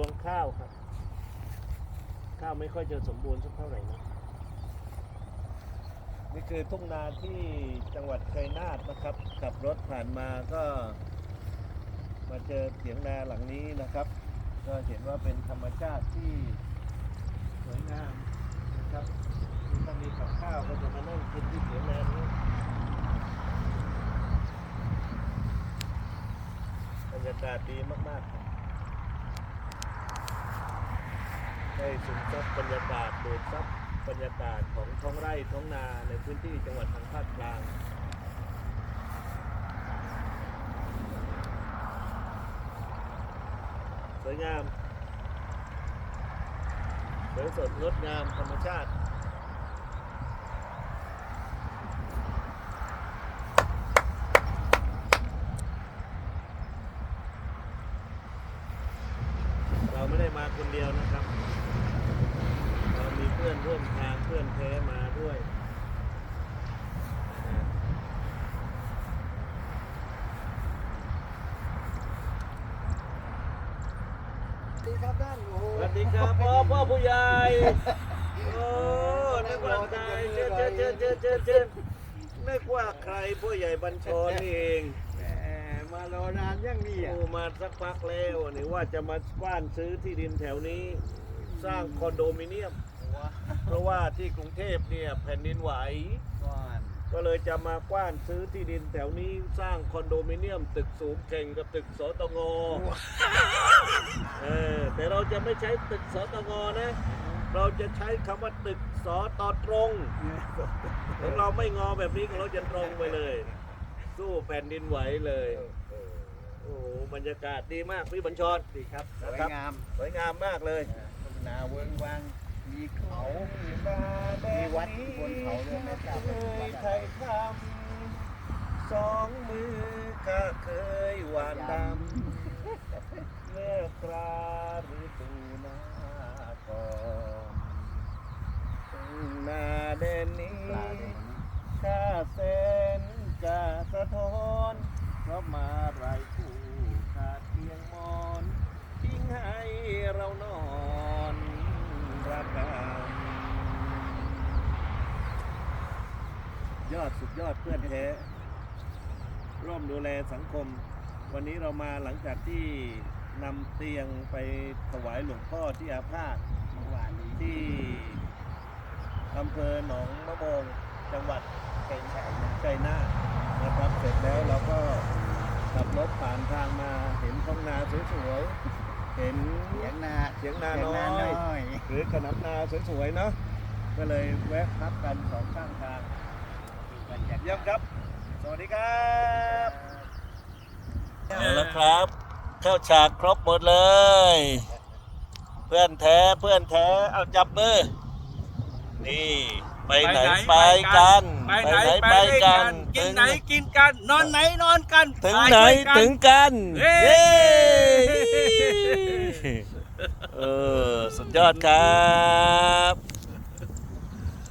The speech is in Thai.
วงข้าวครับ ข้าวไม่ค่อยจะสมบูรณ์สักเท่าไหร่นะนี่คือทุ่งนาที่จังหวัดชัยนาทนะครับ ขับรถผ่านมาก็ มาเจอเถียงนาหลังนี้นะครับ ก็เห็นว่าเป็นธรรมชาติที่สวยงามนะครับถ้ามีกับข้าวก็จะมานั่งกินที่เถียงนานี้บรรยากาศดีมากๆครับ ได้ซึมซับบรรยากาศดูดซับบรรยากาศของท้องไร่ท้องนาในพื้นที่จังหวัดทางภาคกลางสวยงามสวยสดงดงามธรรมชาติ ไม่ได้มาคนเดียวนะครับ เรามีเพื่อนร่วมทางเพื่อนแท้มาด้วยนะดีครับท่านโอ้โหสวัสดีครับพ่อพ่อผู้ใหญ่โอ้นึกว่าใครเจอเจอเจอเจอเจอเจอนึกว่าใครผู้ใหญ่บัญชรนี่เองแห มมารอนานยังนี่อะ โอ้มาสักพักแล้วนี่ว่าจะมากว้านซื้อที่ดินแถวนี้ สร้างคอนโดมิเนียม ว้าเพราะว่าที่กรุงเทพเนี่ยแผ่นดินไหว ก่อนก็เลยจะมากว้านซื้อที่ดินแถวนี้สร้างคอนโดมิเนียม ตึกสูงแข่งกับตึกสตงเออแต่เราจะไม่ใช้ตึกสตงนะ เราจะใช้คำว่าตึกสตตรงของเราไม่งอแบบนี้ของเราจะตรงไปเลย สู้แผ่นดินไหวเลยโอ้โหบ รรยากาศดีมากพี่บัญชรดีครับสนะวยครับงามสวยงามมากเลยทุ่งนาเวิ้งวางมีเขามีมีวัดบนเขาด้วยไม่ทราบเคว่าเป็นวัดอะไรยไทยทำสองมือก็เคยหวานดำเมื่อกราฤดูหน้าก่อนทุ่งนาแดนนี้ปลาเนี่ยข้าเส้นกาสะท้อนเพราะมาไรคู่ขาดเพียงมอนทิ้งให้ เรานอนรักกันยอดสุดยอดเพื่อนแท้ร่วมดูแลสังคม วันนี้เรามาหลังจากที่นำเตียงไปถวายหลวงพ่อที่อาพาธเมื่อวานนี้ที่อำเภอหนองมะโมงจังหวัดเป็นไฉนะชัยนาทนะครับเสร็จแล้วเราก็ขับรถผ่านทางมาเห็นท้องนาสวยๆเห็น เสียงนาเสียงนาเสียงน้นาอน้ยอยหรือขนำนาสวยๆเนาะก็เลยแวะพักกันสองข้างทางบรรยากาศเยี่ยมครับ สวัสดีครับเอาละครับ เข้าฉากครบหมดเลย เพื่อนแท้เพื่อนแท้เอาจับมือนี่ไปไหนไปกันไปไหนไปไปกักันนกินไหนกินกัน นอนไหนนอนกัน ถึงตายไหนด้วยกัถึงกันเย้เย้ เออ สุดยอดครับ